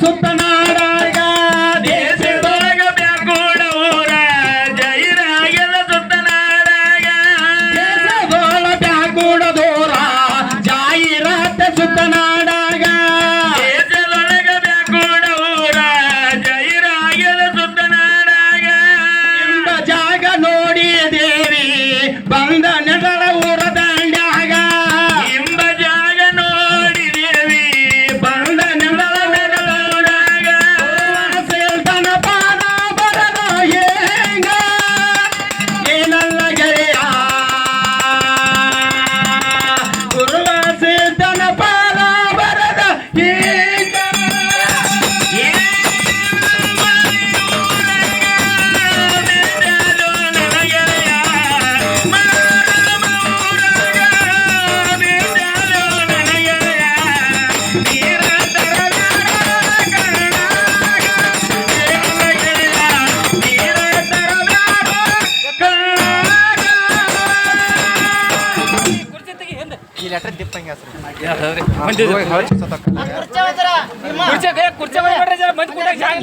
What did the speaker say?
ಸುತ್ತನಾಡಾಗ ದೇಶದೊಳಗ ಬ್ಯಾಕೋಡ ಊರ ಜೈರಾಗೆಲ್ಲ ಸುತ್ತನಾಡಾಗ ದೇಶದೊಳ ಬ್ಯಾಗುಡ ದೂರ ಜಾಯಿರಾತ ಸುತ್ತನಾಡಾಗ ದೇಶದೊಳಗ ಬ್ಯಾಕೋಡ ಊರ ಜೈರಾಗೆಲ್ಲ ಸುತ್ತ ನಾಡಾಗ. ಜಾಗ ನೋಡಿ ದೇವಿ ಬಂದ Yeah. ಈ ಲೆಟರ್ ದಿಪ್ಪ ಹಿಂಗೆ ಹೆಸರು ಕುರ್ಚಿ ಕುರ್ಚಿ ಜಾಗ